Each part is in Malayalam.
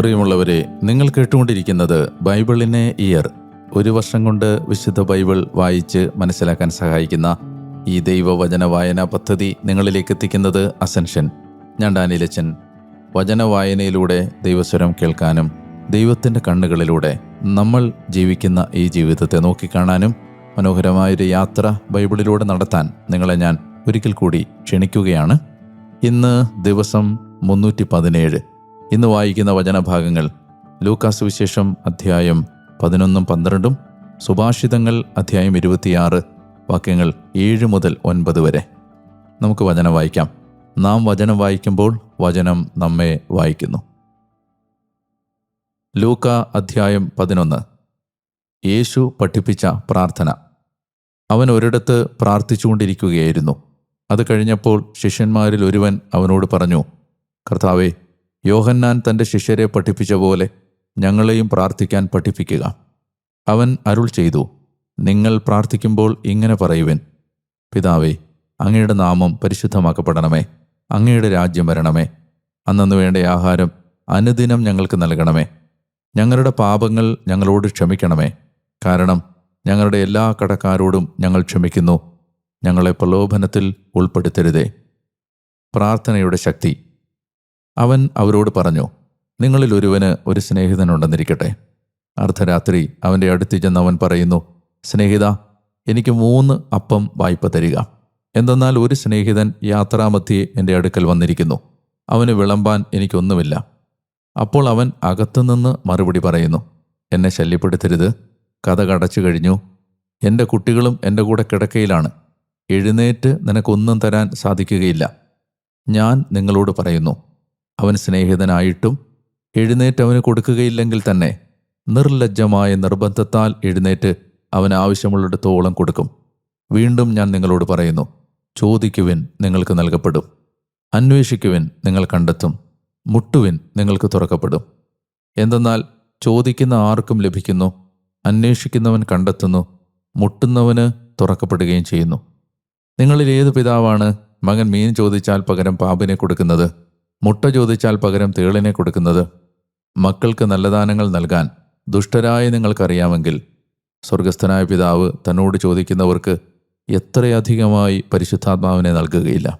പ്രിയമുള്ളവരെ നിങ്ങൾ കേട്ടുകൊണ്ടിരിക്കുന്നത് ബൈബിളിനെ ഇയർ. ഒരു വർഷം കൊണ്ട് വിശുദ്ധ ബൈബിൾ വായിച്ച് മനസ്സിലാക്കാൻ സഹായിക്കുന്ന ഈ ദൈവവചന വായനാ പദ്ധതി നിങ്ങളിലേക്ക് എത്തിക്കുന്നത് അസൻഷൻ ഞാൻ ഡാനിലച്ചൻ വചന വായനയിലൂടെ ദൈവസ്വരം കേൾക്കാനും ദൈവത്തിന്റെ കണ്ണുകളിലൂടെ നമ്മൾ ജീവിക്കുന്ന ഈ ജീവിതത്തെ നോക്കിക്കാണാനും മനോഹരമായൊരു യാത്ര ബൈബിളിലൂടെ നടത്താൻ നിങ്ങളെ ഞാൻ ഒരിക്കൽ കൂടി ക്ഷണിക്കുകയാണ്. ഇന്ന് ദിവസം മുന്നൂറ്റി പതിനേഴ്. ഇന്ന് വായിക്കുന്ന വചനഭാഗങ്ങൾ ലൂക്കാസ് വിശേഷം അധ്യായം പതിനൊന്നും പന്ത്രണ്ടും സുഭാഷിതങ്ങൾ അധ്യായം ഇരുപത്തിയാറ് വാക്യങ്ങൾ ഏഴ് മുതൽ ഒൻപത് വരെ. നമുക്ക് വചനം വായിക്കാം. നാം വചനം വായിക്കുമ്പോൾ വചനം നമ്മെ വായിക്കുന്നു. ലൂക്ക അധ്യായം പതിനൊന്ന്. യേശു പഠിപ്പിച്ച പ്രാർത്ഥന. അവൻ ഒരിടത്ത് പ്രാർത്ഥിച്ചുകൊണ്ടിരിക്കുകയായിരുന്നു. അത് കഴിഞ്ഞപ്പോൾ ശിഷ്യന്മാരിൽ ഒരുവൻ അവനോട് പറഞ്ഞു കർത്താവെ യോഹന്നാൻ തന്റെ ശിഷ്യരെ പഠിപ്പിച്ച പോലെ ഞങ്ങളെയും പ്രാർത്ഥിക്കാൻ പഠിപ്പിക്കുക. അവൻ അരുൾ ചെയ്തു നിങ്ങൾ പ്രാർത്ഥിക്കുമ്പോൾ ഇങ്ങനെ പറയുവിൻ പിതാവേ അങ്ങയുടെ നാമം പരിശുദ്ധമാക്കപ്പെടണമേ അങ്ങയുടെ രാജ്യം വരണമേ അന്നു വേണ്ട ആഹാരം അനുദിനം ഞങ്ങൾക്ക് നൽകണമേ ഞങ്ങളുടെ പാപങ്ങൾ ഞങ്ങളോട് ക്ഷമിക്കണമേ കാരണം ഞങ്ങളുടെ എല്ലാ കടക്കാരോടും ഞങ്ങൾ ക്ഷമിക്കുന്നു ഞങ്ങളെ പ്രലോഭനത്തിൽ ഉൾപ്പെടുത്തരുതേ. പ്രാർത്ഥനയുടെ ശക്തി അവൻ അവരോട് പറഞ്ഞു നിങ്ങളിൽ ഒരുവന് ഒരു സ്നേഹിതനുണ്ടെന്നിരിക്കട്ടെ അർദ്ധരാത്രി അവന്റെ അടുത്ത് ചെന്ന് അവൻ പറയുന്നു സ്നേഹിത എനിക്ക് മൂന്ന് അപ്പം വായ്പ തരിക. എന്തെന്നാൽ ഒരു സ്നേഹിതൻ യാത്രാമധ്യേ എന്റെ അടുക്കൽ വന്നിരിക്കുന്നു. അവന് വിളമ്പാൻ എനിക്കൊന്നുമില്ല. അപ്പോൾ അവൻ അകത്തുനിന്ന് മറുപടി പറയുന്നു എന്നെ ശല്യപ്പെടുത്തരുത്. കഥ കടച്ചു കഴിഞ്ഞു. എന്റെ കുട്ടികളും എന്റെ കൂടെ കിടക്കയിലാണ്. എഴുന്നേറ്റ് നിനക്കൊന്നും തരാൻ സാധിക്കുകയില്ല. ഞാൻ നിങ്ങളോട് പറയുന്നു അവൻ സ്നേഹിതനായിട്ടും എഴുന്നേറ്റ് അവന് കൊടുക്കുകയില്ലെങ്കിൽ തന്നെ നിർലജ്ജമായ നിർബന്ധത്താൽ എഴുന്നേറ്റ് അവൻ ആവശ്യമുള്ളിടത്തോളം കൊടുക്കും. വീണ്ടും ഞാൻ നിങ്ങളോട് പറയുന്നു ചോദിക്കുവിൻ നിങ്ങൾക്ക് നൽകപ്പെടും. അന്വേഷിക്കുവിൻ നിങ്ങൾ കണ്ടെത്തും. മുട്ടുവിൻ നിങ്ങൾക്ക് തുറക്കപ്പെടും. എന്തെന്നാൽ ചോദിക്കുന്ന ആർക്കും ലഭിക്കുന്നു അന്വേഷിക്കുന്നവൻ കണ്ടെത്തുന്നു മുട്ടുന്നവന് തുറക്കപ്പെടുകയും ചെയ്യുന്നു. നിങ്ങളിൽ ഏത് പിതാവാണ് മകൻ മീൻ ചോദിച്ചാൽ പകരം പാമ്പിനെ കൊടുക്കുന്നത്? മുട്ട ചോദിച്ചാൽ പകരം തേളിനെ കൊടുക്കുന്നത് മക്കൾക്ക് നല്ല ദാനങ്ങൾ നൽകാൻ ദുഷ്ടരായ നിങ്ങൾക്കറിയാമെങ്കിൽ സ്വർഗസ്ഥനായ പിതാവ് തന്നോട് ചോദിക്കുന്നവർക്ക് എത്രയധികമായി പരിശുദ്ധാത്മാവിനെ നൽകുകയില്ല.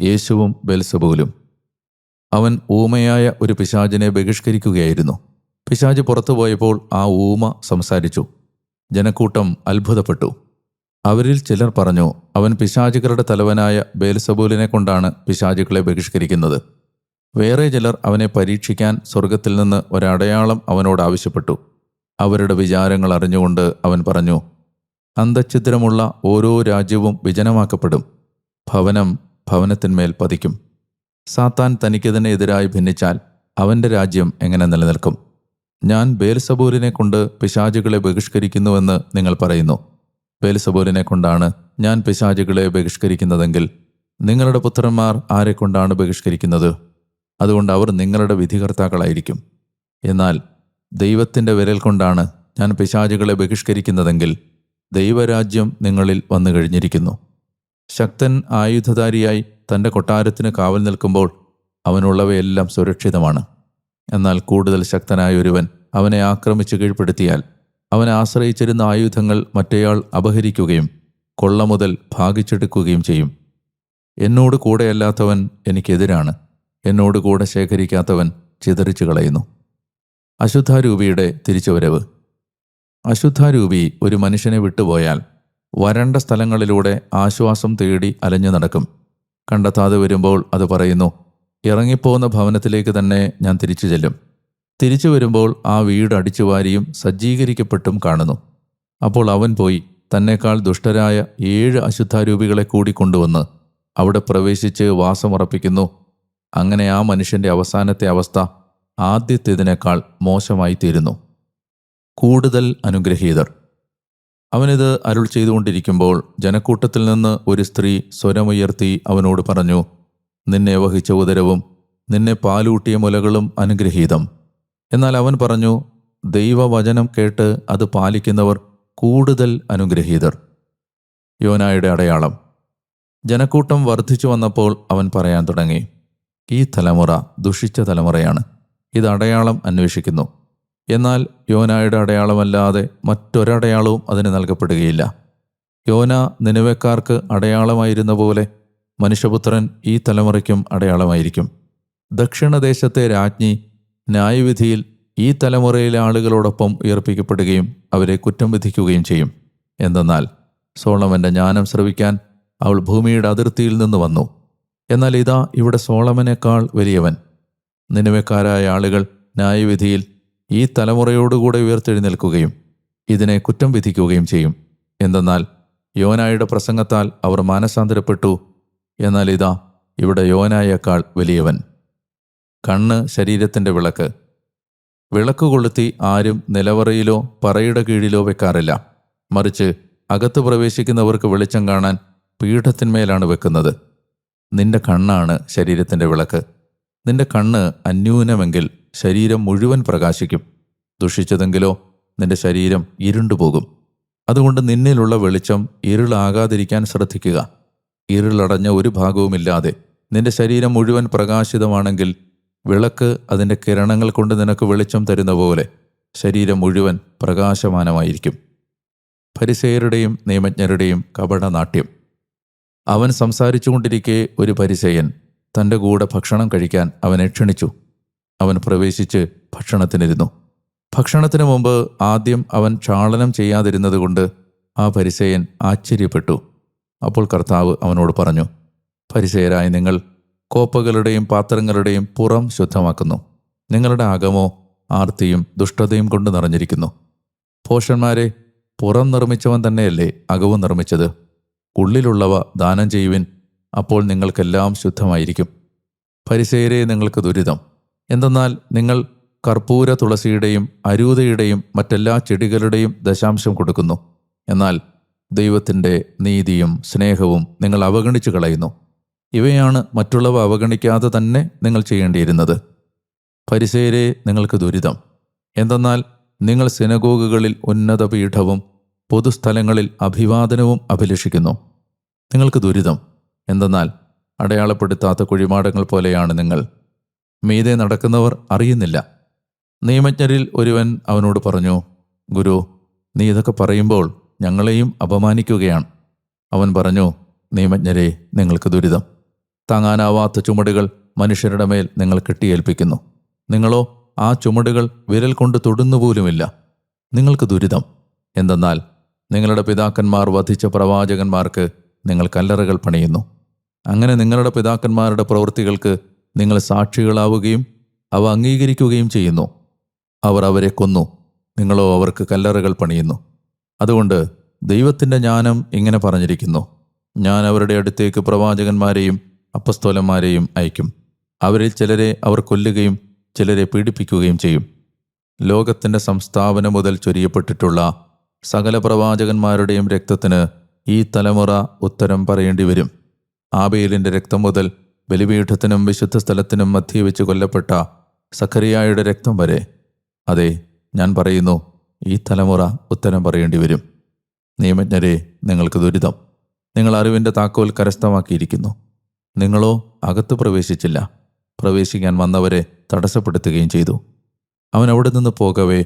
യേശുവും ബെൽസബൂലും. അവൻ ഊമയായ ഒരു പിശാചിനെ ബഹിഷ്കരിക്കുകയായിരുന്നു. പിശാജ് പുറത്തു പോയപ്പോൾ ആ ഊമ സംസാരിച്ചു. ജനക്കൂട്ടം അത്ഭുതപ്പെട്ടു. അവരിൽ ചിലർ പറഞ്ഞു അവൻ പിശാചികളുടെ തലവനായ ബേൽസബൂലിനെ കൊണ്ടാണ് പിശാചുക്കളെ ബഹിഷ്കരിക്കുന്നത്. വേറെ ചിലർ അവനെ പരീക്ഷിക്കാൻ സ്വർഗത്തിൽ നിന്ന് ഒരടയാളം അവനോട് ആവശ്യപ്പെട്ടു. അവരുടെ വിചാരങ്ങൾ അറിഞ്ഞുകൊണ്ട് അവൻ പറഞ്ഞു അന്തഛിദ്രമുള്ള ഓരോ രാജ്യവും വിജനമാക്കപ്പെടും. ഭവനം ഭവനത്തിന്മേൽ പതിക്കും. സാത്താൻ തനിക്കതിന് എതിരായി ഭിന്നിച്ചാൽ അവന്റെ രാജ്യം എങ്ങനെ നിലനിൽക്കും? ഞാൻ ബേൽസബൂലിനെ കൊണ്ട് പിശാചുകളെ ബഹിഷ്കരിക്കുന്നുവെന്ന് നിങ്ങൾ പറയുന്നു. ബേൽസബൂലിനെ കൊണ്ടാണ് ഞാൻ പിശാചുകളെ ബഹിഷ്കരിക്കുന്നതെങ്കിൽ നിങ്ങളുടെ പുത്രന്മാർ ആരെക്കൊണ്ടാണ് ബഹിഷ്കരിക്കുന്നത്? അതുകൊണ്ട് അവർ നിങ്ങളുടെ വിധികർത്താക്കളായിരിക്കും. എന്നാൽ ദൈവത്തിന്റെ വിരൽ കൊണ്ടാണ് ഞാൻ പിശാചുകളെ ബഹിഷ്കരിക്കുന്നതെങ്കിൽ ദൈവരാജ്യം നിങ്ങളിൽ വന്നു കഴിഞ്ഞിരിക്കുന്നു. ശക്തൻ ആയുധധാരിയായി തന്റെ കൊട്ടാരത്തിന് കാവൽ നിൽക്കുമ്പോൾ അവനുള്ളവയെല്ലാം സുരക്ഷിതമാണ്. എന്നാൽ കൂടുതൽ ശക്തനായ ഒരുവൻ അവനെ ആക്രമിച്ച് കീഴ്പ്പെടുത്തിയാൽ അവൻ ആശ്രയിച്ചിരുന്ന ആയുധങ്ങൾ മറ്റേയാൾ അപഹരിക്കുകയും കൊള്ള മുതൽ ഭാഗിച്ചെടുക്കുകയും ചെയ്യും. എന്നോട് കൂടെയല്ലാത്തവൻ എനിക്കെതിരാണ്. എന്നോട് കൂടെ ശേഖരിക്കാത്തവൻ ചിതറിച്ചു കളയുന്നു. അശുദ്ധാരൂപിയുടെ തിരിച്ചുവരവ്. അശുദ്ധാരൂപി ഒരു മനുഷ്യനെ വിട്ടുപോയാൽ വരണ്ട സ്ഥലങ്ങളിലൂടെ ആശ്വാസം തേടി അലഞ്ഞു നടക്കും. കണ്ടെത്താതെ വരുമ്പോൾ അത് പറയുന്നു ഇറങ്ങിപ്പോകുന്ന ഭവനത്തിലേക്ക് തന്നെ ഞാൻ തിരിച്ചു ചെല്ലും. തിരിച്ചു വരുമ്പോൾ ആ വീട് അടിച്ചുവാരിയും സജ്ജീകരിക്കപ്പെട്ടും കാണുന്നു. അപ്പോൾ അവൻ പോയി തന്നെക്കാൾ ദുഷ്ടരായ ഏഴ് അശുദ്ധാരൂപികളെ കൂടി കൊണ്ടുവന്ന് അവിടെ പ്രവേശിച്ച് വാസമുറപ്പിക്കുന്നു അങ്ങനെ ആ മനുഷ്യന്റെ അവസാനത്തെ അവസ്ഥ ആദ്യത്തേതിനേക്കാൾ മോശമായി തീരുന്നു. കൂടുതൽ അനുഗ്രഹീതർ. അവനിത് അരുൾ ചെയ്തുകൊണ്ടിരിക്കുമ്പോൾ ജനക്കൂട്ടത്തിൽ നിന്ന് ഒരു സ്ത്രീ സ്വരമുയർത്തി അവനോട് പറഞ്ഞു നിന്നെ വഹിച്ച ഉദരവും നിന്നെ പാലൂട്ടിയ മുലകളും അനുഗ്രഹീതം. എന്നാൽ അവൻ പറഞ്ഞു ദൈവവചനം കേട്ട് അത് പാലിക്കുന്നവർ കൂടുതൽ അനുഗ്രഹീതർ. യോനായുടെ അടയാളം. ജനക്കൂട്ടം വർദ്ധിച്ചു വന്നപ്പോൾ അവൻ പറയാൻ തുടങ്ങി ഈ തലമുറ ദുഷിച്ച തലമുറയാണ്. ഇത് അടയാളം അന്വേഷിക്കുന്നു. എന്നാൽ യോനായുടെ അടയാളമല്ലാതെ മറ്റൊരടയാളവും അതിന് നൽകപ്പെടുകയില്ല. യോന നിലവക്കാർക്ക് അടയാളമായിരുന്ന പോലെ മനുഷ്യപുത്രൻ ഈ തലമുറയ്ക്കും അടയാളമായിരിക്കും. ദക്ഷിണദേശത്തെ രാജ്ഞി ന്യായവിധിയിൽ ഈ തലമുറയിലെ ആളുകളോടൊപ്പം ഉയർപ്പിക്കപ്പെടുകയും അവരെ കുറ്റം വിധിക്കുകയും ചെയ്യും. എന്തെന്നാൽ സോളമന്റെ ജ്ഞാനം ശ്രവിക്കാൻ അവൾ ഭൂമിയുടെ അതിർത്തിയിൽ നിന്ന് വന്നു. എന്നാൽ ഇതാ ഇവിടെ സോളമനേക്കാൾ വലിയവൻ. നിലവക്കാരായ ആളുകൾ ന്യായവിധിയിൽ ഈ തലമുറയോടുകൂടെ ഉയർത്തെഴുന്നേൽക്കുകയും ഇതിനെ കുറ്റം വിധിക്കുകയും ചെയ്യും. എന്തെന്നാൽ യോനായുടെ പ്രസംഗത്താൽ അവർ മാനസാന്തരപ്പെട്ടു. എന്നാൽ ഇതാ ഇവിടെ യോനായേക്കാൾ വലിയവൻ. കണ്ണ് ശരീരത്തിന്റെ വിളക്ക്. വിളക്ക് കൊളുത്തി ആരും നിലവറയിലോ പറയുടെ കീഴിലോ വെക്കാറില്ല. മറിച്ച് അകത്ത് പ്രവേശിക്കുന്നവർക്ക് വെളിച്ചം കാണാൻ പീഠത്തിന്മേലാണ് വെക്കുന്നത്. നിന്റെ കണ്ണാണ് ശരീരത്തിന്റെ വിളക്ക്. നിന്റെ കണ്ണ് അന്യൂനമെങ്കിൽ ശരീരം മുഴുവൻ പ്രകാശിക്കും. ദുഷിച്ചതെങ്കിലോ നിന്റെ ശരീരം ഇരുണ്ടുപോകും. അതുകൊണ്ട് നിന്നിലുള്ള വെളിച്ചം ഇരുളാകാതിരിക്കാൻ ശ്രദ്ധിക്കുക. ഇരുളടഞ്ഞ ഒരു ഭാഗവുമില്ലാതെ നിന്റെ ശരീരം മുഴുവൻ പ്രകാശിതമാണെങ്കിൽ വിളക്ക് അതിന്റെ കിരണങ്ങൾ കൊണ്ട് നിനക്ക് വെളിച്ചം തരുന്ന പോലെ ശരീരം മുഴുവൻ പ്രകാശമാനമായിരിക്കും. പരിസയരുടെയും നിയമജ്ഞരുടെയും കപടനാട്യം. അവൻ സംസാരിച്ചുകൊണ്ടിരിക്കെ ഒരു പരിസയൻ തന്റെ കൂടെ ഭക്ഷണം കഴിക്കാൻ അവനെ ക്ഷണിച്ചു. അവൻ പ്രവേശിച്ച് ഭക്ഷണത്തിനിരുന്നു. ഭക്ഷണത്തിന് മുമ്പ് ആദ്യം അവൻ ക്ഷാളനം ചെയ്യാതിരുന്നതുകൊണ്ട് ആ പരിസയൻ ആശ്ചര്യപ്പെട്ടു. അപ്പോൾ കർത്താവ് അവനോട് പറഞ്ഞു പരിസയരായ നിങ്ങൾ കോപ്പകളുടെയും പാത്രങ്ങളുടെയും പുറം ശുദ്ധമാക്കുന്നു. നിങ്ങളുടെ അകമോ ആർത്തിയും ദുഷ്ടതയും കൊണ്ട് നിറഞ്ഞിരിക്കുന്നു. പോഷന്മാരെ പുറം നിർമ്മിച്ചവൻ തന്നെയല്ലേ അകവും നിർമ്മിച്ചത്? ഉള്ളിലുള്ളവ ദാനം ചെയ്യുവിൻ അപ്പോൾ നിങ്ങൾക്കെല്ലാം ശുദ്ധമായിരിക്കും. പരിസേരെ നിങ്ങൾക്ക് ദുരിതം. എന്തെന്നാൽ നിങ്ങൾ കർപ്പൂര തുളസിയുടെയും അരൂതയുടെയും മറ്റെല്ലാ ചെടികളുടെയും ദശാംശം കൊടുക്കുന്നു. എന്നാൽ ദൈവത്തിന്റെ നീതിയും സ്നേഹവും നിങ്ങൾ അവഗണിച്ചു കളയുന്നു ഇവയാണ് മറ്റുള്ളവ അവഗണിക്കാതെ തന്നെ നിങ്ങൾ ചെയ്യേണ്ടിയിരുന്നത്. പരിസേരെ നിങ്ങൾക്ക് ദുരിതം. എന്തെന്നാൽ നിങ്ങൾ സിനഗോഗുകളിൽ ഉന്നത പീഠവും പൊതുസ്ഥലങ്ങളിൽ അഭിവാദനവും അഭിലഷിക്കുന്നു. നിങ്ങൾക്ക് ദുരിതം. എന്തെന്നാൽ അടയാളപ്പെടുത്താത്ത കുഴിമാടങ്ങൾ പോലെയാണ് നിങ്ങൾ. മീതെ നടക്കുന്നവർ അറിയുന്നില്ല. നിയമജ്ഞരിൽ ഒരുവൻ അവനോട് പറഞ്ഞു ഗുരു നീ ഇതൊക്കെ പറയുമ്പോൾ ഞങ്ങളെയും അപമാനിക്കുകയാണ്. അവൻ പറഞ്ഞു നിയമജ്ഞരെ നിങ്ങൾക്ക് ദുരിതം. താങ്ങാനാവാത്ത ചുമടുകൾ മനുഷ്യരുടെ മേൽ നിങ്ങൾ കെട്ടിയേൽപ്പിക്കുന്നു. നിങ്ങളോ ആ ചുമടുകൾ വിരൽ കൊണ്ട് തൊടുന്നുപോലുമില്ല. നിങ്ങൾക്ക് ദുരിതം. എന്തെന്നാൽ നിങ്ങളുടെ പിതാക്കന്മാർ വധിച്ച പ്രവാചകന്മാർക്ക് നിങ്ങൾ കല്ലറകൾ പണിയുന്നു. അങ്ങനെ നിങ്ങളുടെ പിതാക്കന്മാരുടെ പ്രവൃത്തികൾക്ക് നിങ്ങൾ സാക്ഷികളാവുകയും അവ അംഗീകരിക്കുകയും ചെയ്യുന്നു. അവർ അവരെ കൊന്നു. നിങ്ങളോ അവർക്ക് കല്ലറകൾ പണിയുന്നു. അതുകൊണ്ട് ദൈവത്തിന്റെ ജ്ഞാനം ഇങ്ങനെ പറഞ്ഞിരിക്കുന്നു. ഞാൻ അവരുടെ അടുത്തേക്ക് പ്രവാചകന്മാരെയും അപ്പസ്തോലന്മാരെയും അയക്കും. അവരിൽ ചിലരെ അവർ കൊല്ലുകയും ചിലരെ പീഡിപ്പിക്കുകയും ചെയ്യും. ലോകത്തിന്റെ സംസ്ഥാപനം മുതൽ ചൊരിയപ്പെട്ടിട്ടുള്ള സകല പ്രവാചകന്മാരുടെയും രക്തത്തിന് ഈ തലമുറ ഉത്തരം പറയേണ്ടി വരും. ആബേലിന്റെ രക്തം മുതൽ ബലിപീഠത്തിനും വിശുദ്ധ സ്ഥലത്തിനും മധ്യേ വെച്ച് കൊല്ലപ്പെട്ട സഖറിയായുടെ രക്തം വരെ. അതെ ഞാൻ പറയുന്നു ഈ തലമുറ ഉത്തരം പറയേണ്ടി വരും. നിയമജ്ഞരെ നിങ്ങൾക്ക് ദുരിതം. നിങ്ങൾ അറിവിന്റെ താക്കോൽ കരസ്ഥമാക്കിയിരിക്കുന്നു. നിങ്ങളോ അകത്ത് പ്രവേശിച്ചില്ല. പ്രവേശിക്കാൻ വന്നവരെ തടസ്സപ്പെടുത്തുകയും ചെയ്തു. അവൻ അവിടെ നിന്ന് പോകവേ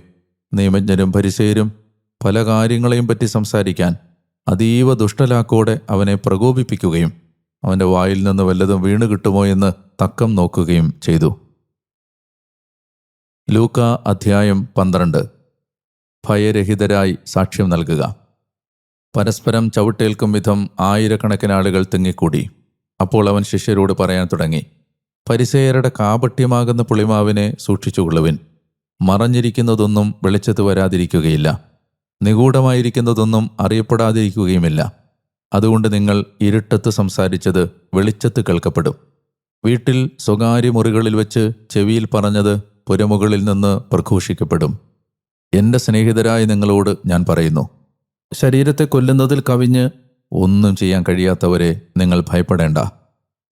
നിയമജ്ഞരും പരിസയരും പല കാര്യങ്ങളെയും പറ്റി സംസാരിക്കാൻ അതീവ ദുഷ്ടലാക്കോടെ അവനെ പ്രകോപിപ്പിക്കുകയും അവന്റെ വായിൽ നിന്ന് വല്ലതും വീണ് കിട്ടുമോ എന്ന് തക്കം നോക്കുകയും ചെയ്തു. ലൂക്ക അധ്യായം പന്ത്രണ്ട്. ഭയരഹിതരായി സാക്ഷ്യം നൽകുക. പരസ്പരം ചവിട്ടേൽക്കും വിധം ആയിരക്കണക്കിന് ആളുകൾ തിങ്ങിക്കൂടി. അപ്പോൾ അവൻ ശിഷ്യരോട് പറയാൻ തുടങ്ങി പരിസയരുടെ കാപട്യമാകുന്ന പുളിമാവിനെ സൂക്ഷിച്ചുകൊള്ളുവിൻ മറഞ്ഞിരിക്കുന്നതൊന്നും വെളിച്ചത്ത് വരാതിരിക്കുകയില്ല. നിഗൂഢമായിരിക്കുന്നതൊന്നും അറിയപ്പെടാതിരിക്കുകയുമില്ല. അതുകൊണ്ട് നിങ്ങൾ ഇരുട്ടത്ത് സംസാരിച്ചത് വെളിച്ചത്ത് കേൾക്കപ്പെടും. വീട്ടിൽ സ്വകാര്യ മുറികളിൽ വെച്ച് ചെവിയിൽ പറഞ്ഞത് പുരമുകളിൽ നിന്ന് പ്രഘോഷിക്കപ്പെടും. എന്റെ സ്നേഹിതരായ നിങ്ങളോട് ഞാൻ പറയുന്നു ശരീരത്തെ കൊല്ലുന്നതിൽ കവിഞ്ഞ് ഒന്നും ചെയ്യാൻ കഴിയാത്തവരെ നിങ്ങൾ ഭയപ്പെടേണ്ട.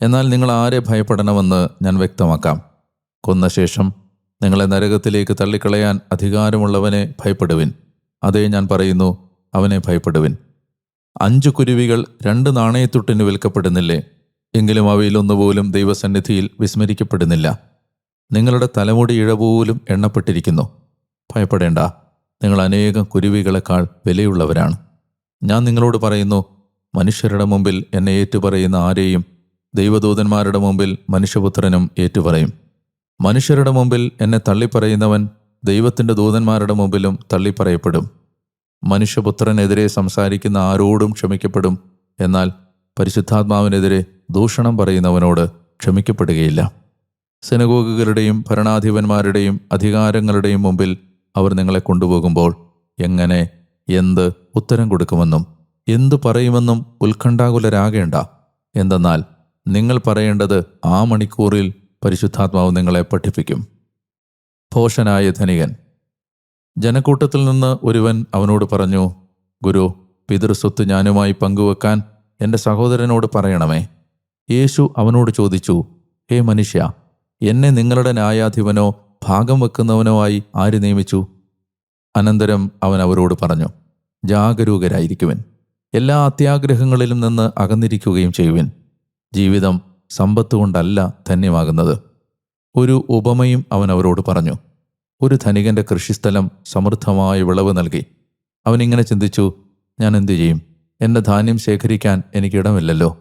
എന്നാൽ നിങ്ങൾ ആരെ ഭയപ്പെടണമെന്ന് ഞാൻ വ്യക്തമാക്കാം. കൊന്ന ശേഷം നിങ്ങളെ നരകത്തിലേക്ക് തള്ളിക്കളയാൻ അധികാരമുള്ളവനെ ഭയപ്പെടുവിൻ. അതേ ഞാൻ പറയുന്നു അവനെ ഭയപ്പെടുവിൻ. അഞ്ചു കുരുവികൾ രണ്ട് നാണയത്തുട്ടിന് വിൽക്കപ്പെടുന്നില്ലേ? എങ്കിലും അവയിലൊന്നുപോലും ദൈവസന്നിധിയിൽ വിസ്മരിക്കപ്പെടുന്നില്ല. നിങ്ങളുടെ തലമുടി ഇഴ പോലും എണ്ണപ്പെട്ടിരിക്കുന്നു. ഭയപ്പെടേണ്ട നിങ്ങൾ അനേകം കുരുവികളെക്കാൾ വിലയുള്ളവരാണ്. ഞാൻ നിങ്ങളോട് പറയുന്നു മനുഷ്യരുടെ മുമ്പിൽ എന്നെ ഏറ്റുപറയുന്ന ആരെയും ദൈവദൂതന്മാരുടെ മുമ്പിൽ മനുഷ്യപുത്രനും ഏറ്റുപറയും. മനുഷ്യരുടെ മുമ്പിൽ എന്നെ തള്ളിപ്പറയുന്നവൻ ദൈവത്തിന്റെ ദൂതന്മാരുടെ മുമ്പിലും തള്ളിപ്പറയപ്പെടും. മനുഷ്യപുത്രനെതിരെ സംസാരിക്കുന്ന ആരോടും ക്ഷമിക്കപ്പെടും. എന്നാൽ പരിശുദ്ധാത്മാവിനെതിരെ ദൂഷണം പറയുന്നവനോട് ക്ഷമിക്കപ്പെടുകയില്ല. സെനഗോഗുകളുടെയും ഭരണാധിപന്മാരുടെയും അധികാരങ്ങളുടെയും മുമ്പിൽ അവർ നിങ്ങളെ കൊണ്ടുപോകുമ്പോൾ എങ്ങനെ എന്ത് ഉത്തരം കൊടുക്കുമെന്നും എന്തു പറയുമെന്നും ഉത്കണ്ഠാകുലരാകേണ്ട. എന്തെന്നാൽ നിങ്ങൾ പറയേണ്ടത് ആ മണിക്കൂറിൽ പരിശുദ്ധാത്മാവ് നിങ്ങളെ പഠിപ്പിക്കും. ഭോഷനായ ധനികൻ. ജനക്കൂട്ടത്തിൽ നിന്ന് ഒരുവൻ അവനോട് പറഞ്ഞു ഗുരു പിതൃസ്വത്ത് ഞാനുമായി പങ്കുവെക്കാൻ എന്റെ സഹോദരനോട് പറയണമേ. യേശു അവനോട് ചോദിച്ചു ഹേ മനുഷ്യ എന്നെ നിങ്ങളുടെ ന്യായാധിപനോ ഭാഗം വെക്കുന്നവനോ ആയി ആര് നിയമിച്ചു? അനന്തരം അവൻ അവരോട് പറഞ്ഞു ജാഗരൂകരായിരിക്കുവൻ. എല്ലാ അത്യാഗ്രഹങ്ങളിലും നിന്ന് അകന്നിരിക്കുകയും ചെയ്യുവിൻ. ജീവിതം സമ്പത്ത് കൊണ്ടല്ല ധന്യമാകുന്നത്. ഒരു ഉപമയും അവൻ അവരോട് പറഞ്ഞു ഒരു ധനികന്റെ കൃഷിസ്ഥലം സമൃദ്ധമായ വിളവ് നൽകി. അവനിങ്ങനെ ചിന്തിച്ചു ഞാൻ എന്തു ചെയ്യും? എന്റെ ധാന്യം ശേഖരിക്കാൻ എനിക്കിടമില്ലല്ലോ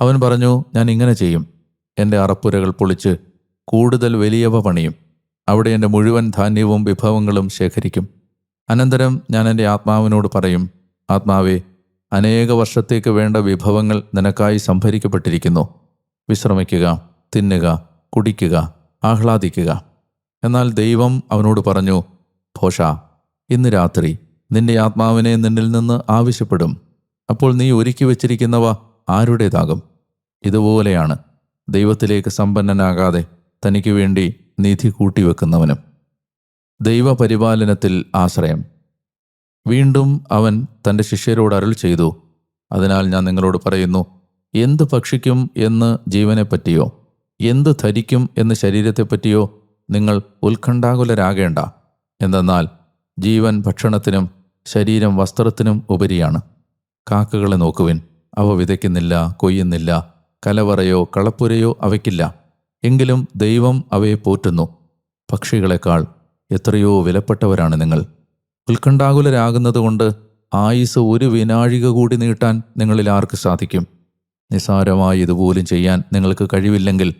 അവൻ പറഞ്ഞു ഞാൻ ഇങ്ങനെ ചെയ്യും. എന്റെ അറപ്പുരകൾ പൊളിച്ച് കൂടുതൽ വലിയവ പണിയും. അവിടെ എന്റെ മുഴുവൻ ധാന്യവും വിഭവങ്ങളും ശേഖരിക്കും. അനന്തരം ഞാൻ എന്റെ ആത്മാവിനോട് പറയും ആത്മാവേ അനേക വർഷത്തേക്ക് വേണ്ട വിഭവങ്ങൾ നിനക്കായി സംഭരിക്കപ്പെട്ടിരിക്കുന്നു. വിശ്രമിക്കുക തിന്നുക കുടിക്കുക ആഹ്ലാദിക്കുക. എന്നാൽ ദൈവം അവനോട് പറഞ്ഞു ഭോഷ ഇന്ന് രാത്രി നിന്റെ ആത്മാവിനെ നിന്നിൽ നിന്ന് ആവശ്യപ്പെടും. അപ്പോൾ നീ ഒരുക്കി വച്ചിരിക്കുന്നവ ആരുടേതാകും? ഇതുപോലെയാണ് ദൈവത്തിലേക്ക് സമ്പന്നനാകാതെ തനിക്ക് വേണ്ടി നിധി കൂട്ടിവെക്കുന്നവനും. ദൈവപരിപാലനത്തിൽ ആശ്രയം. വീണ്ടും അവൻ തന്റെ ശിഷ്യരോട് അരുൾ ചെയ്തു. അതിനാൽ ഞാൻ നിങ്ങളോട് പറയുന്നു എന്ത് ഭക്ഷിക്കും എന്ന് ജീവനെപ്പറ്റിയോ? എന്ത് ധരിക്കും എന്ന് ശരീരത്തെപ്പറ്റിയോ നിങ്ങൾ ഉത്കണ്ഠാകുലരാകേണ്ട. എന്തെന്നാൽ ജീവൻ ഭക്ഷണത്തിനും ശരീരം വസ്ത്രത്തിനും ഉപരിയാണ്. കാക്കകളെ നോക്കുവിൻ അവ വിതയ്ക്കുന്നില്ല കൊയ്യുന്നില്ല കലവറയോ കളപ്പുരയോ അവയ്ക്കില്ല. എങ്കിലും ദൈവം അവയെ പോറ്റുന്നു. പക്ഷികളെക്കാൾ എത്രയോ വിലപ്പെട്ടവരാണ് നിങ്ങൾ. ഉത്കണ്ഠാകുലരാകുന്നതുകൊണ്ട് ആയുസ് ഒരു വിനാഴിക കൂടി നീട്ടാൻ നിങ്ങളിൽ ആർക്ക് സാധിക്കും? നിസാരമായി ഇതുപോലും ചെയ്യാൻ നിങ്ങൾക്ക് കഴിവില്ലെങ്കിൽ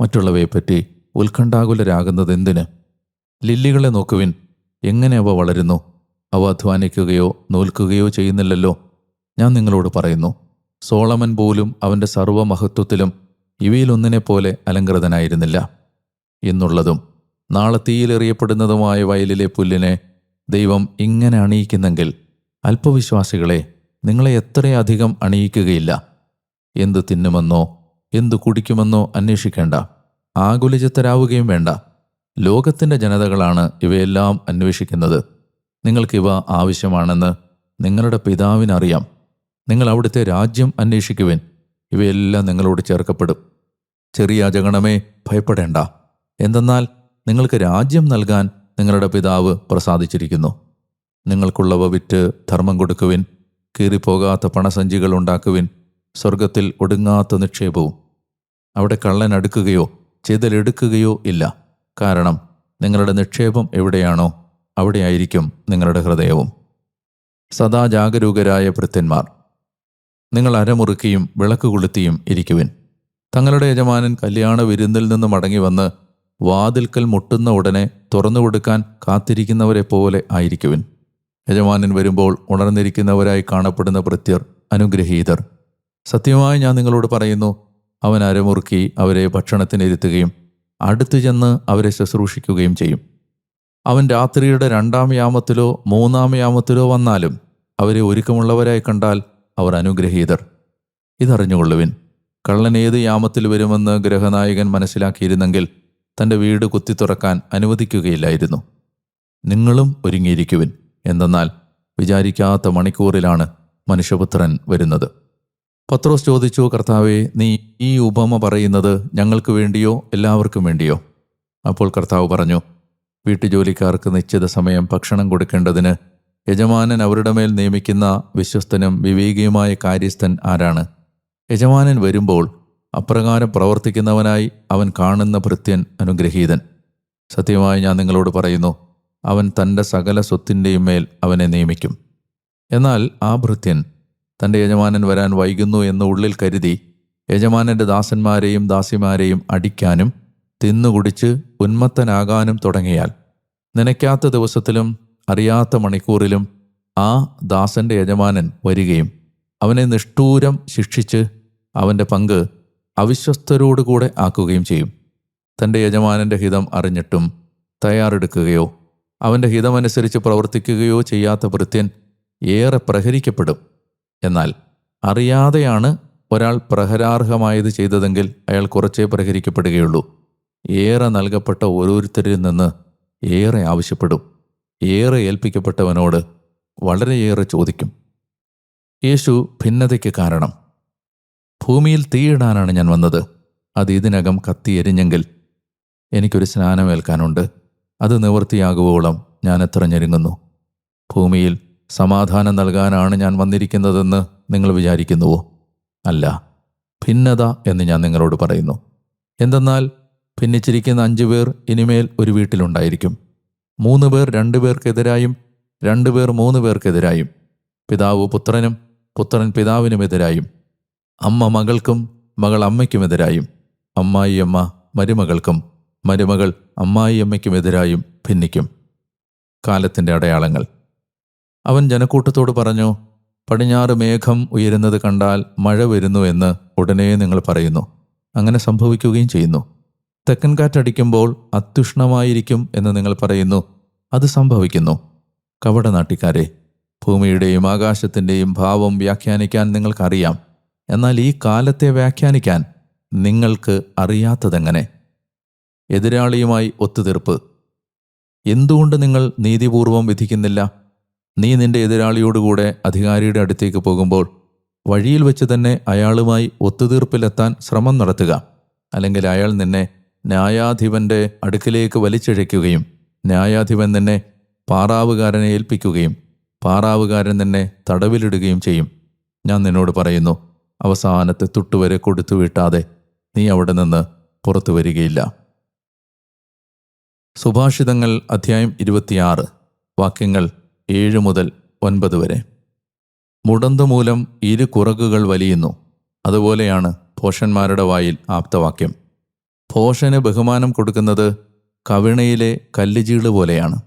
മറ്റുള്ളവയെപ്പറ്റി ഉത്കണ്ഠാകുലരാകുന്നത് എന്തിന് ലില്ലികളെ നോക്കുവിൻ. എങ്ങനെ അവ വളരുന്നു? അവ അധ്വാനിക്കുകയോ നോൽക്കുകയോ ചെയ്യുന്നില്ലല്ലോ. ഞാൻ നിങ്ങളോട് പറയുന്നു സോളമൻ പോലും അവന്റെ സർവമഹത്വത്തിലും ഇവയിലൊന്നിനെ പോലെ അലങ്കൃതനായിരുന്നില്ല. എന്നുള്ളതും നാളെ തീയിലെറിയപ്പെടുന്നതുമായ വയലിലെ പുല്ലിനെ ദൈവം ഇങ്ങനെ അണിയിക്കുന്നെങ്കിൽ അല്പവിശ്വാസികളെ നിങ്ങളെ എത്രയധികം അണിയിക്കുകയില്ല. എന്തു തിന്നുമെന്നോ എന്തു കുടിക്കുമെന്നോ അന്വേഷിക്കേണ്ട. ആകുലചിത്തരാവുകയും വേണ്ട. ലോകത്തിന്റെ ജനതകളാണ് ഇവയെല്ലാം അന്വേഷിക്കുന്നത്. നിങ്ങൾക്കിവ ആവശ്യമാണെന്ന് നിങ്ങളുടെ പിതാവിനറിയാം. നിങ്ങൾ അവിടുത്തെ രാജ്യം അന്വേഷിക്കുവിൻ. ഇവയെല്ലാം നിങ്ങളോട് ചേർക്കപ്പെടും. ചെറിയ ജഗണമേ ഭയപ്പെടേണ്ട. എന്തെന്നാൽ നിങ്ങൾക്ക് രാജ്യം നൽകാൻ നിങ്ങളുടെ പിതാവ് പ്രസാദിച്ചിരിക്കുന്നു. നിങ്ങൾക്കുള്ളവ വിറ്റ് ധർമ്മം കൊടുക്കുവിൻ. കീറിപ്പോകാത്ത പണസഞ്ചികൾ ഉണ്ടാക്കുവിൻ. സ്വർഗത്തിൽ ഒടുങ്ങാത്ത നിക്ഷേപവും. അവിടെ കള്ളൻ അടുക്കുകയോ ചെയ്തലെടുക്കുകയോ ഇല്ല. കാരണം നിങ്ങളുടെ നിക്ഷേപം എവിടെയാണോ അവിടെയായിരിക്കും നിങ്ങളുടെ ഹൃദയവും. സദാ ജാഗരൂകരായ ഭൃത്യന്മാർ. നിങ്ങൾ അരമുറുക്കിയും വിളക്ക് കൊളുത്തിയും ഇരിക്കുവിൻ. തങ്ങളുടെ യജമാനൻ കല്യാണ വിരുന്നിൽ നിന്ന് മടങ്ങി വന്ന് വാതിൽക്കൽ മുട്ടുന്ന ഉടനെ തുറന്നു കൊടുക്കാൻ കാത്തിരിക്കുന്നവരെ പോലെ ആയിരിക്കുവിൻ. യജമാനൻ വരുമ്പോൾ ഉണർന്നിരിക്കുന്നവരായി കാണപ്പെടുന്ന ഭൃത്യർ അനുഗ്രഹീതർ. സത്യമായി ഞാൻ നിങ്ങളോട് പറയുന്നു അവൻ അരമുറുക്കി അവരെ ഭക്ഷണത്തിനിരുത്തുകയും അടുത്തു ചെന്ന് അവരെ ശുശ്രൂഷിക്കുകയും ചെയ്യും. അവൻ രാത്രിയുടെ രണ്ടാം യാമത്തിലോ മൂന്നാം യാമത്തിലോ വന്നാലും അവരെ ഒരുക്കമുള്ളവരായി കണ്ടാൽ അവർ അനുഗ്രഹീതർ. ഇതറിഞ്ഞുകൊള്ളുവിൻ കള്ളൻ ഏത് യാമത്തിൽ വരുമെന്ന് ഗ്രഹനായകൻ മനസ്സിലാക്കിയിരുന്നെങ്കിൽ തന്റെ വീട് കുത്തി തുറക്കാൻ അനുവദിക്കുകയില്ലായിരുന്നു. നിങ്ങളും ഒരുങ്ങിയിരിക്കുവിൻ എന്തെന്നാൽ വിചാരിക്കാത്ത മണിക്കൂറിലാണ് മനുഷ്യപുത്രൻ വരുന്നത്. പത്രോസ് ചോദിച്ചു കർത്താവെ നീ ഈ ഉപമ പറയുന്നത് ഞങ്ങൾക്ക് വേണ്ടിയോ എല്ലാവർക്കും വേണ്ടിയോ? അപ്പോൾ കർത്താവ് പറഞ്ഞു വീട്ടുജോലിക്കാർക്ക് നിശ്ചിത സമയം ഭക്ഷണം കൊടുക്കേണ്ടതിന് യജമാനൻ അവരുടെ മേൽ നിയമിക്കുന്ന വിശ്വസ്തനും വിവേകിയുമായ കാര്യസ്ഥൻ ആരാണ്? യജമാനൻ വരുമ്പോൾ അപ്രകാരം പ്രവർത്തിക്കുന്നവനായി അവൻ കാണുന്ന ഭൃത്യൻ അനുഗ്രഹീതൻ. സത്യമായി ഞാൻ നിങ്ങളോട് പറയുന്നു അവൻ തന്റെ സകല സ്വത്തിന്റെയും മേൽ അവനെ നിയമിക്കും. എന്നാൽ ആ ഭൃത്യൻ തന്റെ യജമാനൻ വരാൻ വൈകുന്നു എന്ന് ഉള്ളിൽ കരുതി യജമാനന്റെ ദാസന്മാരെയും ദാസിമാരെയും അടിക്കാനും തിന്നുകുടിച്ച് ഉന്മത്തനാകാനും തുടങ്ങിയാൽ നനയ്ക്കാത്ത ദിവസത്തിലും അറിയാത്ത മണിക്കൂറിലും ആ ദാസന്റെ യജമാനൻ വരികയും അവനെ നിഷ്ഠൂരം ശിക്ഷിച്ച് അവന്റെ പങ്ക് അവിശ്വസ്തരോടുകൂടെ ആക്കുകയും ചെയ്യും. തന്റെ യജമാനന്റെ ഹിതം അറിഞ്ഞിട്ടും തയ്യാറെടുക്കുകയോ അവന്റെ ഹിതമനുസരിച്ച് പ്രവർത്തിക്കുകയോ ചെയ്യാത്ത ഭൃത്യൻ ഏറെ പ്രഹരിക്കപ്പെടും. എന്നാൽ അറിയാതെയാണ് ഒരാൾ പ്രഹരാർഹമായത് ചെയ്തതെങ്കിൽ അയാൾ കുറച്ചേ പ്രഹരിക്കപ്പെടുകയുള്ളൂ. ഏറെ നൽകപ്പെട്ട ഓരോരുത്തരിൽ നിന്ന് ഏറെ ആവശ്യപ്പെടും. ഏറെ ഏൽപ്പിക്കപ്പെട്ടവനോട് വളരെയേറെ ചോദിക്കും. യേശു ഭിന്നതയ്ക്ക് കാരണം. ഭൂമിയിൽ തീയിടാനാണ് ഞാൻ വന്നത്. അത് ഇതിനകം കത്തിയെരിഞ്ഞെങ്കിൽ എനിക്കൊരു സ്നാനമേൽക്കാനുണ്ട്. അത് നിവൃത്തിയാകുവോളം ഞാൻ എത്ര ഞെരുങ്ങുന്നു. ഭൂമിയിൽ സമാധാനം നൽകാനാണ് ഞാൻ വന്നിരിക്കുന്നതെന്ന് നിങ്ങൾ വിചാരിക്കുന്നുവോ? അല്ല. ഭിന്നത എന്ന് ഞാൻ നിങ്ങളോട് പറയുന്നു. എന്തെന്നാൽ ഭിന്നിച്ചിരിക്കുന്ന അഞ്ചു പേർ ഇനിമേൽ ഒരു വീട്ടിലുണ്ടായിരിക്കും. മൂന്ന് പേർ രണ്ടു പേർക്കെതിരായും രണ്ടു പേർ മൂന്ന് പേർക്കെതിരായും. പിതാവ് പുത്രനും പുത്രൻ പിതാവിനുമെതിരായും. അമ്മ മകൾക്കും മകൾ അമ്മയ്ക്കുമെതിരായും അമ്മായിയമ്മ മരുമകൾക്കും മരുമകൾ അമ്മായിയമ്മയ്ക്കുമെതിരായും ഭിന്നിക്കും. കാലത്തിന്റെ അടയാളങ്ങൾ. അവൻ ജനക്കൂട്ടത്തോട് പറഞ്ഞു പടിഞ്ഞാറ് മേഘം ഉയരുന്നത് കണ്ടാൽ മഴ വരുന്നു എന്ന് ഉടനെ നിങ്ങൾ പറയുന്നു. അങ്ങനെ സംഭവിക്കുകയും ചെയ്യുന്നു. തെക്കൻ കാറ്റടിക്കുമ്പോൾ അത്യുഷ്ണമായിരിക്കും എന്ന് നിങ്ങൾ പറയുന്നു. അത് സംഭവിക്കുന്നു. കവടനാട്ടിക്കാരെ ഭൂമിയുടെയും ആകാശത്തിന്റെയും ഭാവം വ്യാഖ്യാനിക്കാൻ നിങ്ങൾക്കറിയാം. എന്നാൽ ഈ കാലത്തെ വ്യാഖ്യാനിക്കാൻ നിങ്ങൾക്ക് അറിയാത്തതെങ്ങനെ? എതിരാളിയുമായി ഒത്തുതീർപ്പ്. എന്തുകൊണ്ട് നിങ്ങൾ നീതിപൂർവം വിധിക്കുന്നില്ല? നീ നിന്റെ എതിരാളിയോടുകൂടെ അധികാരിയുടെ അടുത്തേക്ക് പോകുമ്പോൾ വഴിയിൽ വെച്ച് തന്നെ അയാളുമായി ഒത്തുതീർപ്പിലെത്താൻ ശ്രമം നടത്തുക. അല്ലെങ്കിൽ അയാൾ നിന്നെ ന്യായാധിപന്റെ അടുക്കിലേക്ക് വലിച്ചിഴയ്ക്കുകയും ന്യായാധിപൻ നിന്നെ പാറാവുകാരനെ ഏൽപ്പിക്കുകയും പാറാവുകാരൻ നിന്നെ തടവിലിടുകയും ചെയ്യും. ഞാൻ നിന്നോട് പറയുന്നു അവസാനത്തെ തുട്ടുവരെ കൊടുത്തു വിട്ടാതെ നീ അവിടെ നിന്ന് പുറത്തു വരികയില്ല. സുഭാഷിതങ്ങൾ അധ്യായം ഇരുപത്തിയാറ് വാക്യങ്ങൾ ഏഴ് മുതൽ ഒൻപത് വരെ. മുടന്തുമൂലം ഇരു കുറകുകൾ വലിയുന്നു. അതുപോലെയാണ് ഭോഷന്മാരുടെ വായിൽ ആപ്തവാക്യം. ഭോഷന് ബഹുമാനം കൊടുക്കുന്നത് കവിണയിലെ കല്ലുചീൾ പോലെയാണ്.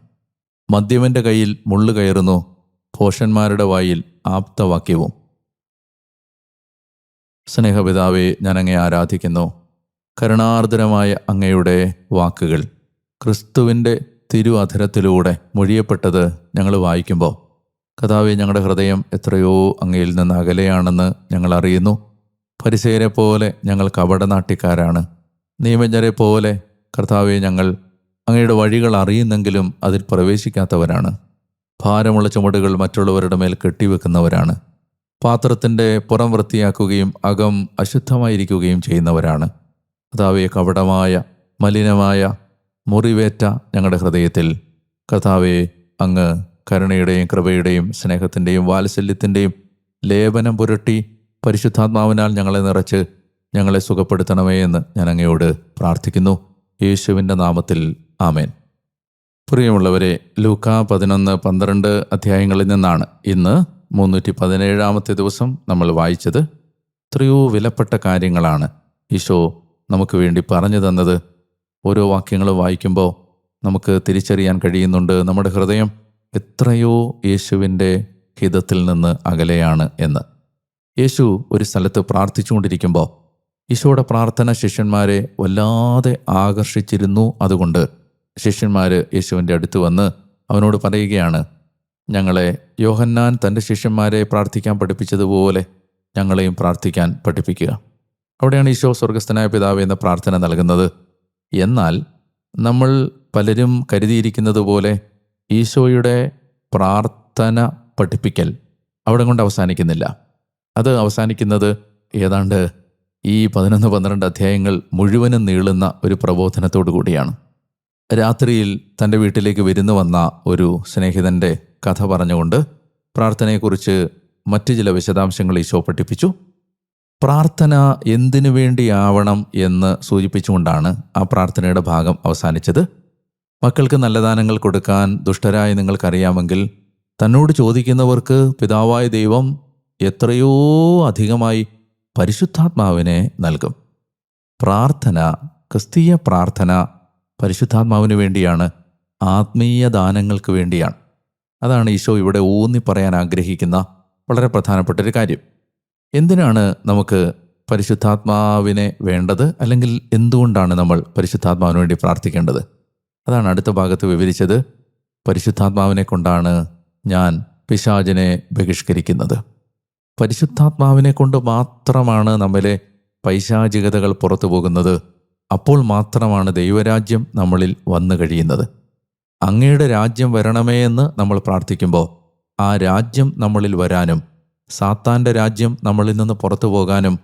മദ്യവന്റെ കയ്യിൽ മുള്ളു കയറുന്നു ഭോഷന്മാരുടെ വായിൽ ആപ്തവാക്യവും. സ്നേഹപിതാവെ ഞാൻ അങ്ങേ ആരാധിക്കുന്നു. കരുണാർദ്രമായ അങ്ങയുടെ വാക്കുകൾ. ക്രിസ്തുവിന്റെ തിരു അധരത്തിലൂടെ മൊഴിയപ്പെട്ടത് ഞങ്ങൾ വായിക്കുമ്പോൾ. കഥാവെ ഞങ്ങളുടെ ഹൃദയം എത്രയോ അങ്ങയിൽ നിന്ന് അകലെയാണെന്ന് ഞങ്ങൾ അറിയുന്നു. പരിസയരെ പോലെ ഞങ്ങൾ കപടനാട്ടിക്കാരാണ്. നിയമജ്ഞരെ പോലെ കർത്താവെ ഞങ്ങൾ അങ്ങയുടെ വഴികൾ അറിയുന്നെങ്കിലും അതിൽ പ്രവേശിക്കാത്തവരാണ്. ഭാരമുള്ള ചുമടുകൾ മറ്റുള്ളവരുടെ മേൽ കെട്ടിവെക്കുന്നവരാണ്. പാത്രത്തിന്റെ പുറം വൃത്തിയാക്കുകയും അകം അശുദ്ധമായിരിക്കുകയും ചെയ്യുന്നവരാണ്. കഥാവെ കപടമായ മലിനമായ മുറിവേറ്റ ഞങ്ങളുടെ ഹൃദയത്തിൽ. കഥാവെ അങ്ങ് കരുണയുടെയും കൃപയുടെയും സ്നേഹത്തിന്റെയും വാത്സല്യത്തിന്റെയും ലേപനം പുരട്ടി പരിശുദ്ധാത്മാവിനാൽ ഞങ്ങളെ നിറച്ച് ഞങ്ങളെ സുഖപ്പെടുത്തണമേ എന്ന് ഞാൻ അങ്ങയോട് പ്രാർത്ഥിക്കുന്നു. യേശുവിന്റെ നാമത്തിൽ ആമേൻ. പ്രിയമുള്ളവരെ ലൂക്ക പതിനൊന്ന് പന്ത്രണ്ട് അധ്യായങ്ങളിൽ നിന്നാണ് ഇന്ന് മുന്നൂറ്റി പതിനേഴാമത്തെ ദിവസം നമ്മൾ വായിച്ചത് എത്രയോ വിലപ്പെട്ട കാര്യങ്ങളാണ്. ഈശോ നമുക്ക് വേണ്ടി പറഞ്ഞു തന്നത്. ഓരോ വാക്യങ്ങൾ വായിക്കുമ്പോൾ നമുക്ക് തിരിച്ചറിയാൻ കഴിയുന്നുണ്ട്. നമ്മുടെ ഹൃദയം എത്രയോ യേശുവിന്റെ ഹിതത്തിൽ നിന്ന് അകലെയാണ് എന്ന്. യേശു ഒരു സ്ഥലത്ത് പ്രാർത്ഥിച്ചുകൊണ്ടിരിക്കുമ്പോൾ ഈശോയുടെ പ്രാർത്ഥന ശിഷ്യന്മാരെ വല്ലാതെ ആകർഷിച്ചിരുന്നു. അതുകൊണ്ട് ശിഷ്യന്മാർ യേശുവിന്റെ അടുത്ത് വന്ന് അവനോട് പറയുകയാണ് ഞങ്ങളെ യോഹന്നാൻ തന്റെ ശിഷ്യന്മാരെ പ്രാർത്ഥിക്കാൻ പഠിപ്പിച്ചതുപോലെ ഞങ്ങളെയും പ്രാർത്ഥിക്കാൻ പഠിപ്പിക്കുക. അവിടെയാണ് ഈശോ സ്വർഗസ്ഥനായ പിതാവ് എന്ന പ്രാർത്ഥന നൽകുന്നത്. എന്നാൽ നമ്മൾ പലരും കരുതിയിരിക്കുന്നത് പോലെ ഈശോയുടെ പ്രാർത്ഥന പഠിപ്പിക്കൽ അവിടെ കൊണ്ട് അവസാനിക്കുന്നില്ല. അത് അവസാനിക്കുന്നത് ഏതാണ്ട് ഈ പതിനൊന്ന് പന്ത്രണ്ട് അധ്യായങ്ങൾ മുഴുവനും നീളുന്ന ഒരു പ്രബോധനത്തോടു കൂടിയാണ്. രാത്രിയിൽ തന്റെ വീട്ടിലേക്ക് വരുന്നു വന്ന ഒരു സ്നേഹിതന്റെ കഥ പറഞ്ഞുകൊണ്ട് പ്രാർത്ഥനയെക്കുറിച്ച് മറ്റു ചില വിശദാംശങ്ങൾ ഈശോ പഠിപ്പിച്ചു. പ്രാർത്ഥന എന്തിനു വേണ്ടിയാവണം എന്ന് സൂചിപ്പിച്ചുകൊണ്ടാണ് ആ പ്രാർത്ഥനയുടെ ഭാഗം അവസാനിച്ചത്. മക്കൾക്ക് നല്ല ദാനങ്ങൾ കൊടുക്കാൻ ദുഷ്ടരായ നിങ്ങൾക്കറിയാമെങ്കിൽ തന്നോട് ചോദിക്കുന്നവർക്ക് പിതാവായ ദൈവം എത്രയോ അധികമായി പരിശുദ്ധാത്മാവിനെ നൽകും. പ്രാർത്ഥന ക്രിസ്തീയ പ്രാർത്ഥന പരിശുദ്ധാത്മാവിന് വേണ്ടിയാണ് ആത്മീയ ദാനങ്ങൾക്ക് വേണ്ടിയാണ്. അതാണ് ഈശോ ഇവിടെ ഊന്നി പറയാൻ ആഗ്രഹിക്കുന്ന വളരെ പ്രധാനപ്പെട്ട ഒരു കാര്യം. എന്തിനാണ് നമുക്ക് പരിശുദ്ധാത്മാവിനെ വേണ്ടത്? അല്ലെങ്കിൽ എന്തുകൊണ്ടാണ് നമ്മൾ പരിശുദ്ധാത്മാവിന് വേണ്ടി പ്രാർത്ഥിക്കേണ്ടത്? അതാണ് അടുത്ത ഭാഗത്ത് വിവരിച്ചത്. പരിശുദ്ധാത്മാവിനെ കൊണ്ടാണ് ഞാൻ പിശാചിനെ ബഹിഷ്കരിക്കുന്നത്. പരിശുദ്ധാത്മാവിനെ കൊണ്ട് മാത്രമാണ് നമ്മളെ പൈശാചികതകൾ പുറത്തു പോകുന്നത്. അപ്പോൾ മാത്രമാണ് ദൈവരാജ്യം നമ്മളിൽ വന്നു കഴിയുന്നത്. അങ്ങയുടെ രാജ്യം വരണമേ എന്ന് നമ്മൾ പ്രാർത്ഥിക്കുമ്പോൾ ആ രാജ്യം നമ്മളിൽ വരാനും സാത്താന്റെ രാജ്യം നമ്മളിൽ നിന്ന് പുറത്തു പോകാനും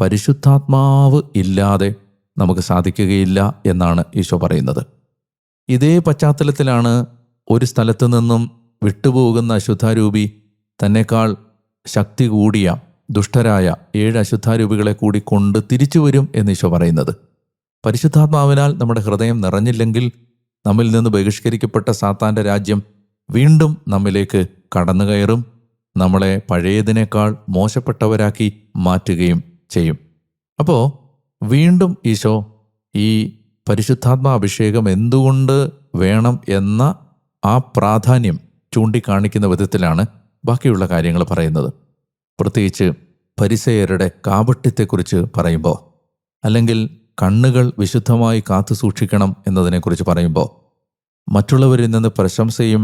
പരിശുദ്ധാത്മാവ് ഇല്ലാതെ നമുക്ക് സാധിക്കുകയില്ല എന്നാണ് ഈശോ പറയുന്നത്. ഇതേ പശ്ചാത്തലത്തിലാണ് ഒരു സ്ഥലത്തു നിന്നും വിട്ടുപോകുന്ന അശുദ്ധാരൂപി തന്നെക്കാൾ ശക്തി കൂടിയ ദുഷ്ടരായ ഏഴ് അശുദ്ധാരൂപികളെ കൂടി കൊണ്ട് തിരിച്ചു വരും എന്ന് ഈശോ പറയുന്നത്. പരിശുദ്ധാത്മാവിനാൽ നമ്മുടെ ഹൃദയം നിറഞ്ഞില്ലെങ്കിൽ നമ്മിൽ നിന്ന് ബഹിഷ്കരിക്കപ്പെട്ട സാത്താന്റെ രാജ്യം വീണ്ടും നമ്മിലേക്ക് കടന്നു കയറും നമ്മളെ പഴയതിനേക്കാൾ മോശപ്പെട്ടവരാക്കി മാറ്റുകയും ചെയ്യും. അപ്പോൾ വീണ്ടും ഈശോ ഈ പരിശുദ്ധാത്മാ അഭിഷേകം എന്തുകൊണ്ട് വേണം എന്ന ആ പ്രാധാന്യം ചൂണ്ടിക്കാണിക്കുന്ന വിധത്തിലാണ് ബാക്കിയുള്ള കാര്യങ്ങൾ പറയുന്നത്. പ്രത്യേകിച്ച് പരിസയരുടെ കാപട്യത്തെക്കുറിച്ച് പറയുമ്പോൾ അല്ലെങ്കിൽ കണ്ണുകൾ വിശുദ്ധമായി കാത്തു സൂക്ഷിക്കണം എന്നതിനെക്കുറിച്ച് പറയുമ്പോൾ മറ്റുള്ളവരിൽ നിന്ന് പ്രശംസയും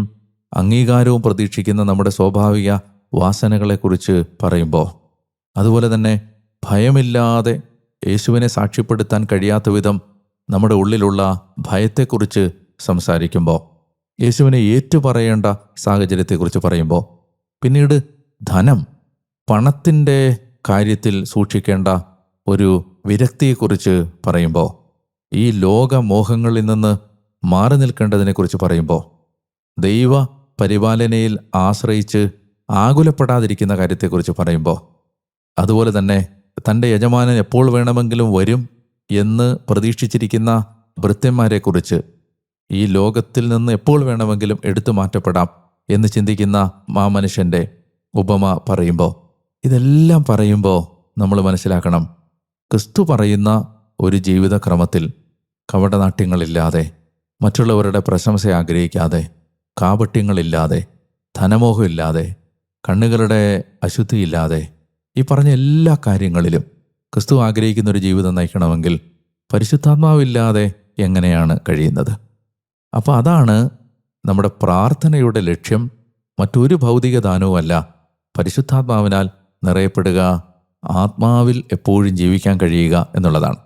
അംഗീകാരവും പ്രതീക്ഷിക്കുന്ന നമ്മുടെ സ്വാഭാവിക വാസനകളെക്കുറിച്ച് പറയുമ്പോൾ അതുപോലെ തന്നെ ഭയമില്ലാതെ യേശുവിനെ സാക്ഷ്യപ്പെടുത്താൻ കഴിയാത്ത വിധം നമ്മുടെ ഉള്ളിലുള്ള ഭയത്തെക്കുറിച്ച് സംസാരിക്കുമ്പോൾ യേശുവിനെ ഏറ്റുപറയേണ്ട സാഹചര്യത്തെക്കുറിച്ച് പറയുമ്പോൾ പിന്നീട് ധനം പണത്തിന്റെ കാര്യത്തിൽ സൂക്ഷിക്കേണ്ട ഒരു വിരക്തിയെക്കുറിച്ച് പറയുമ്പോൾ ഈ ലോകമോഹങ്ങളിൽ നിന്ന് മാറി നിൽക്കേണ്ടതിനെക്കുറിച്ച് പറയുമ്പോൾ ദൈവ പരിപാലനയിൽ ആശ്രയിച്ച് ആകുലപ്പെടാതിരിക്കുന്ന കാര്യത്തെക്കുറിച്ച് പറയുമ്പോൾ അതുപോലെ തന്നെ തന്റെ യജമാനൻ എപ്പോൾ വേണമെങ്കിലും വരും എന്ന് പ്രതീക്ഷിച്ചിരിക്കുന്ന ഭൃത്യന്മാരെക്കുറിച്ച് ഈ ലോകത്തിൽ നിന്ന് എപ്പോൾ വേണമെങ്കിലും എടുത്തു മാറ്റപ്പെടാം എന്ന് ചിന്തിക്കുന്ന ആ മനുഷ്യന്റെ ഉപമ പറയുമ്പോൾ ഇതെല്ലാം പറയുമ്പോൾ നമ്മൾ മനസ്സിലാക്കണം ക്രിസ്തു പറയുന്ന ഒരു ജീവിതക്രമത്തിൽ കവടനാട്യങ്ങളില്ലാതെ മറ്റുള്ളവരുടെ പ്രശംസ ആഗ്രഹിക്കാതെ കാപട്യങ്ങളില്ലാതെ ധനമോഹമില്ലാതെ കണ്ണുകളുടെ അശുദ്ധിയില്ലാതെ ഈ പറഞ്ഞ എല്ലാ കാര്യങ്ങളിലും ക്രിസ്തു ആഗ്രഹിക്കുന്ന ഒരു ജീവിതം നയിക്കണമെങ്കിൽ പരിശുദ്ധാത്മാവില്ലാതെ എങ്ങനെയാണ് കഴിയുന്നത്? അപ്പോൾ അതാണ് നമ്മുടെ പ്രാർത്ഥനയുടെ ലക്ഷ്യം. മറ്റൊരു ഭൗതിക ദാനവുമല്ല പരിശുദ്ധാത്മാവിനാൽ നിറയപ്പെടുക ആത്മാവിൽ എപ്പോഴും ജീവിക്കാൻ കഴിയുക എന്നുള്ളതാണ്.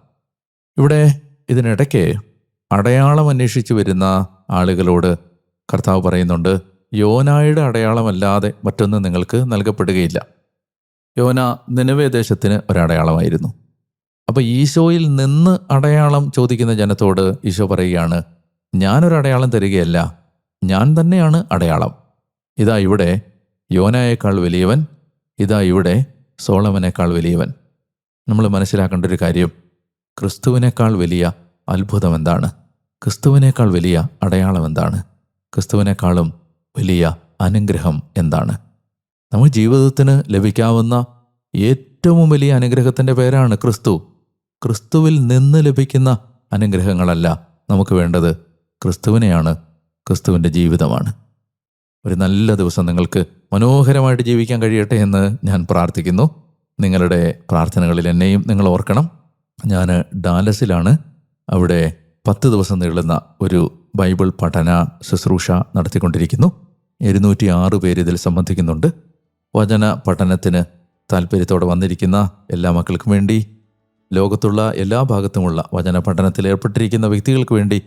ഇവിടെ ഇതിനിടയ്ക്ക് അടയാളം അന്വേഷിച്ച് വരുന്ന ആളുകളോട് കർത്താവ് പറയുന്നുണ്ട് യോനായുടെ അടയാളമല്ലാതെ മറ്റൊന്നും നിങ്ങൾക്ക് നൽകപ്പെടുകയില്ല. യോന നിലവേ ദേശത്തിന് ഒരടയാളമായിരുന്നു. അപ്പോൾ ഈശോയിൽ നിന്ന് അടയാളം ചോദിക്കുന്ന ജനത്തോട് ഈശോ പറയുകയാണ് ഞാനൊരു അടയാളം തരികയല്ല ഞാൻ തന്നെയാണ് അടയാളം. ഇതാ ഇവിടെ യോനായേക്കാൾ വലിയവൻ ഇതാ ഇവിടെ സോളമനേക്കാൾ വലിയവൻ. നമ്മൾ മനസ്സിലാക്കേണ്ട ഒരു കാര്യം ക്രിസ്തുവിനേക്കാൾ വലിയ അത്ഭുതം എന്താണ് ക്രിസ്തുവിനേക്കാൾ വലിയ അടയാളം എന്താണ് ക്രിസ്തുവിനേക്കാളും വലിയ അനുഗ്രഹം എന്താണ്? നമ്മൾ ജീവിതത്തിന് ലഭിക്കാവുന്ന ഏറ്റവും വലിയ അനുഗ്രഹത്തിന്റെ പേരാണ് ക്രിസ്തു. ക്രിസ്തുവിൽ നിന്ന് ലഭിക്കുന്ന അനുഗ്രഹങ്ങളല്ല നമുക്ക് വേണ്ടത് ക്രിസ്തുവിനെയാണ് ക്രിസ്തുവിന്റെ ജീവിതമാണ്. ഒരു നല്ല ദിവസം നിങ്ങൾക്ക് മനോഹരമായിട്ട് ജീവിക്കാൻ കഴിയട്ടെ എന്ന് ഞാൻ പ്രാർത്ഥിക്കുന്നു. നിങ്ങളുടെ പ്രാർത്ഥനകളിൽ എന്നെയും നിങ്ങൾ ഓർക്കണം. ഞാൻ ഡാലസിലാണ് അവിടെ പത്ത് ദിവസം നീളുന്ന ഒരു ബൈബിൾ പഠന ശുശ്രൂഷ നടത്തിക്കൊണ്ടിരിക്കുന്നു. ഇരുന്നൂറ്റി ആറ് പേര് ഇതിൽ സംബന്ധിക്കുന്നുണ്ട്. വചന പഠനത്തിന് താല്പര്യത്തോടെ വന്നിരിക്കുന്ന എല്ലാ മക്കൾക്കും വേണ്ടി ലോകത്തുള്ള എല്ലാ ഭാഗത്തുമുള്ള വചന പഠനത്തിൽ ഏർപ്പെട്ടിരിക്കുന്ന വ്യക്തികൾക്ക് വേണ്ടി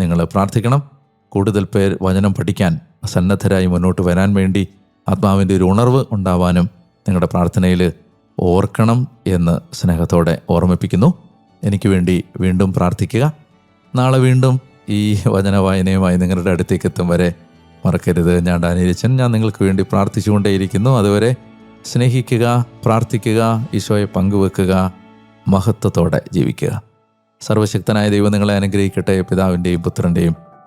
നിങ്ങൾ പ്രാർത്ഥിക്കണം. കൂടുതൽ പേർ വചനം പഠിക്കാൻ സന്നദ്ധരായി മുന്നോട്ട് വരാൻ വേണ്ടി ആത്മാവിന്റെ ഒരു ഉണർവ് ഉണ്ടാവാനും നിങ്ങളുടെ പ്രാർത്ഥനയിൽ ഓർക്കണം എന്ന് സ്നേഹത്തോടെ ഓർമ്മിപ്പിക്കുന്നു. എനിക്ക് വേണ്ടി വീണ്ടും പ്രാർത്ഥിക്കുക. നാളെ വീണ്ടും ഈ വചന വായനയുമായി നിങ്ങളുടെ അടുത്തേക്ക് എത്തും വരെ മറക്കരുത്. ഞാൻ ഡാനിരച്ചൻ ഞാൻ നിങ്ങൾക്ക് വേണ്ടി പ്രാർത്ഥിച്ചുകൊണ്ടേയിരിക്കുന്നു. അതുവരെ സ്നേഹിക്കുക പ്രാർത്ഥിക്കുക ഈശോയെ പങ്കുവെക്കുക മഹത്വത്തോടെ ജീവിക്കുക. സർവശക്തനായ ദൈവം നിങ്ങളെ അനുഗ്രഹിക്കട്ടെ. പിതാവിന്റെയും പുത്രന്റെയും